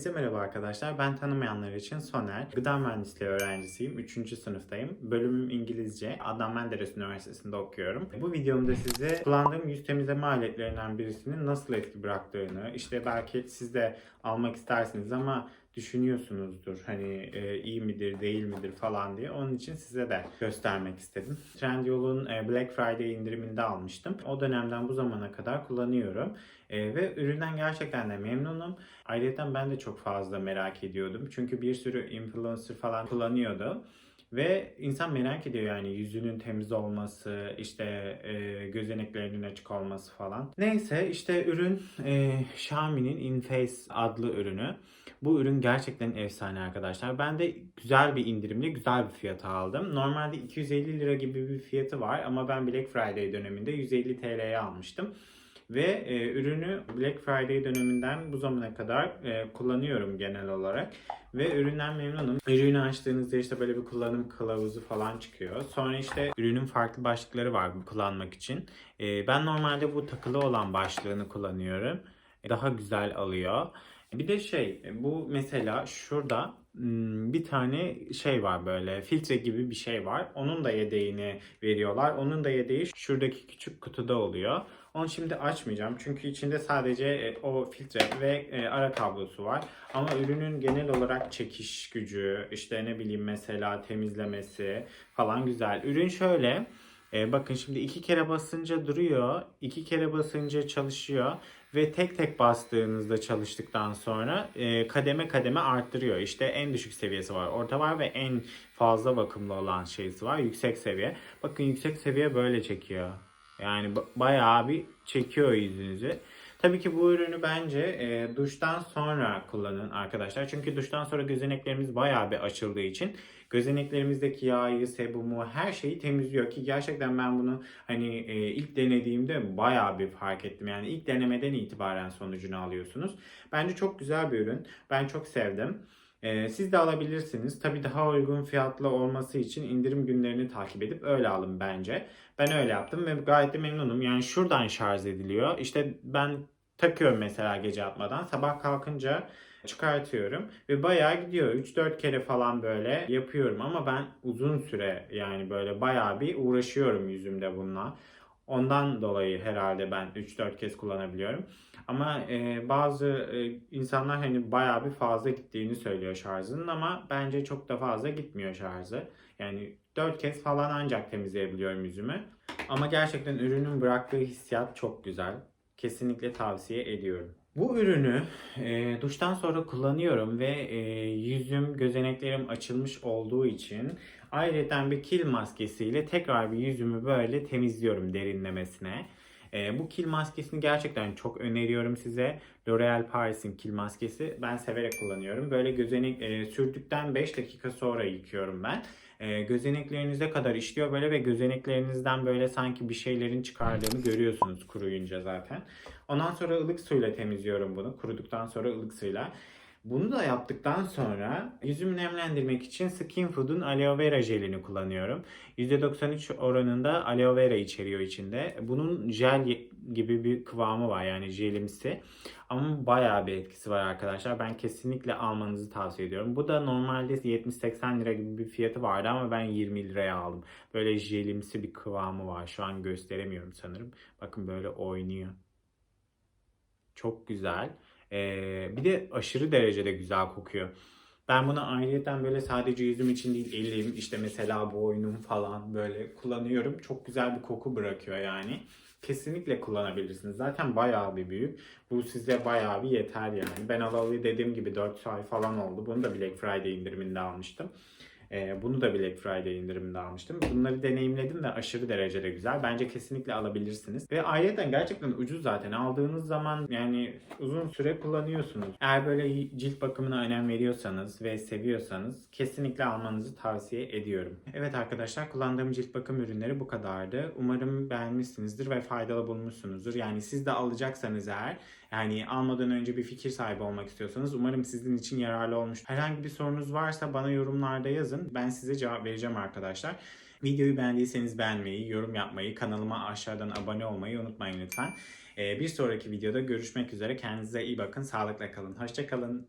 Hepinize merhaba arkadaşlar. Ben tanımayanlar için Soner. Gıda mühendisliği öğrencisiyim. 3. sınıftayım. Bölümüm İngilizce. Adnan Menderes Üniversitesi'nde okuyorum. Bu videomda size kullandığım yüz temizleme aletlerinden birisinin nasıl etki bıraktığını, işte belki siz de almak istersiniz ama düşünüyorsunuzdur hani e, iyi midir değil midir falan diye. Onun için size de göstermek istedim. Trendyol'un e, Black Friday indiriminde almıştım. O dönemden bu zamana kadar kullanıyorum. E, ve üründen gerçekten de memnunum. Ayrıca ben de çok fazla merak ediyordum. Çünkü bir sürü influencer falan kullanıyordu. Ve insan merak ediyor yani yüzünün temiz olması, işte e, gözeneklerinin açık olması falan. Neyse işte ürün e, Xiaomi'nin InFace adlı ürünü. Bu ürün gerçekten efsane arkadaşlar. Ben de güzel bir indirimle güzel bir fiyata aldım. Normalde 250 lira gibi bir fiyatı var ama ben Black Friday döneminde 150 TL'ye almıştım. Ve e, ürünü Black Friday döneminden bu zamana kadar e, kullanıyorum genel olarak. Ve üründen memnunum. Ürünü açtığınızda işte böyle bir kullanım kılavuzu falan çıkıyor. Sonra işte ürünün farklı başlıkları var bu kullanmak için. E, ben normalde bu takılı olan başlığını kullanıyorum. Daha güzel alıyor. Bir de şey bu mesela şurada bir tane şey var böyle filtre gibi bir şey var. Onun da yedeğini veriyorlar. Onun da yedeği şuradaki küçük kutuda oluyor. Onu şimdi açmayacağım çünkü içinde sadece e, o filtre ve e, ara kablosu var. Ama ürünün genel olarak çekiş gücü, işte ne bileyim mesela temizlemesi falan güzel. Ürün şöyle. E, bakın şimdi iki kere basınca duruyor, iki kere basınca çalışıyor ve tek tek bastığınızda çalıştıktan sonra e, kademe kademe arttırıyor. İşte en düşük seviyesi var, orta var ve en fazla bakımlı olan şeysi var, yüksek seviye. Bakın yüksek seviye böyle çekiyor. Yani ba- bayağı bir çekiyor yüzünüzü. Tabii ki bu ürünü bence e, duştan sonra kullanın arkadaşlar. Çünkü duştan sonra gözeneklerimiz bayağı bir açıldığı için gözeneklerimizdeki yağı, sebumu, her şeyi temizliyor ki gerçekten ben bunu hani e, ilk denediğimde bayağı bir fark ettim. Yani ilk denemeden itibaren sonucunu alıyorsunuz. Bence çok güzel bir ürün. Ben çok sevdim. Ee, siz de alabilirsiniz. Tabii daha uygun fiyatlı olması için indirim günlerini takip edip öyle alın bence. Ben öyle yaptım ve gayet de memnunum. Yani şuradan şarj ediliyor. İşte ben takıyorum mesela gece atmadan. Sabah kalkınca çıkartıyorum ve bayağı gidiyor. 3-4 kere falan böyle yapıyorum ama ben uzun süre yani böyle bayağı bir uğraşıyorum yüzümde bununla. Ondan dolayı herhalde ben 3-4 kez kullanabiliyorum. Ama e, bazı e, insanlar hani bayağı bir fazla gittiğini söylüyor şarjının ama bence çok da fazla gitmiyor şarjı. Yani 4 kez falan ancak temizleyebiliyorum yüzümü. Ama gerçekten ürünün bıraktığı hissiyat çok güzel. Kesinlikle tavsiye ediyorum. Bu ürünü e, duştan sonra kullanıyorum ve e, yüzüm, gözeneklerim açılmış olduğu için ayrıca bir kil maskesiyle tekrar bir yüzümü böyle temizliyorum derinlemesine. E, bu kil maskesini gerçekten çok öneriyorum size. L'Oreal Paris'in kil maskesi. Ben severek kullanıyorum. Böyle gözenek e, sürdükten 5 dakika sonra yıkıyorum ben. E, gözeneklerinize kadar işliyor böyle ve gözeneklerinizden böyle sanki bir şeylerin çıkardığını görüyorsunuz kuruyunca zaten. Ondan sonra ılık suyla temizliyorum bunu. Kuruduktan sonra ılık suyla. Bunu da yaptıktan sonra yüzümü nemlendirmek için Skin Food'un aloe vera jelini kullanıyorum. %93 oranında aloe vera içeriyor içinde. Bunun jel gibi bir kıvamı var yani jelimsi. Ama bayağı bir etkisi var arkadaşlar. Ben kesinlikle almanızı tavsiye ediyorum. Bu da normalde 70-80 lira gibi bir fiyatı vardı ama ben 20 liraya aldım. Böyle jelimsi bir kıvamı var. Şu an gösteremiyorum sanırım. Bakın böyle oynuyor. Çok güzel. Ee, bir de aşırı derecede güzel kokuyor. Ben bunu ayrıyeten böyle sadece yüzüm için değil elim işte mesela boynum falan böyle kullanıyorum. Çok güzel bir koku bırakıyor yani. Kesinlikle kullanabilirsiniz. Zaten bayağı bir büyük. Bu size bayağı bir yeter yani. Ben alalı dediğim gibi 4 ay falan oldu. Bunu da Black Friday indiriminde almıştım. Ee, bunu da Black Friday indiriminde almıştım. Bunları deneyimledim ve aşırı derecede güzel. Bence kesinlikle alabilirsiniz. Ve ayrıca gerçekten ucuz zaten. Aldığınız zaman yani uzun süre kullanıyorsunuz. Eğer böyle cilt bakımına önem veriyorsanız ve seviyorsanız kesinlikle almanızı tavsiye ediyorum. Evet arkadaşlar kullandığım cilt bakım ürünleri bu kadardı. Umarım beğenmişsinizdir ve faydalı bulmuşsunuzdur. Yani siz de alacaksanız eğer yani almadan önce bir fikir sahibi olmak istiyorsanız umarım sizin için yararlı olmuş. Herhangi bir sorunuz varsa bana yorumlarda yazın. Ben size cevap vereceğim arkadaşlar. Videoyu beğendiyseniz beğenmeyi, yorum yapmayı, kanalıma aşağıdan abone olmayı unutmayın lütfen. Ee, Bir sonraki videoda görüşmek üzere. Kendinize iyi bakın, sağlıkla kalın. Hoşçakalın.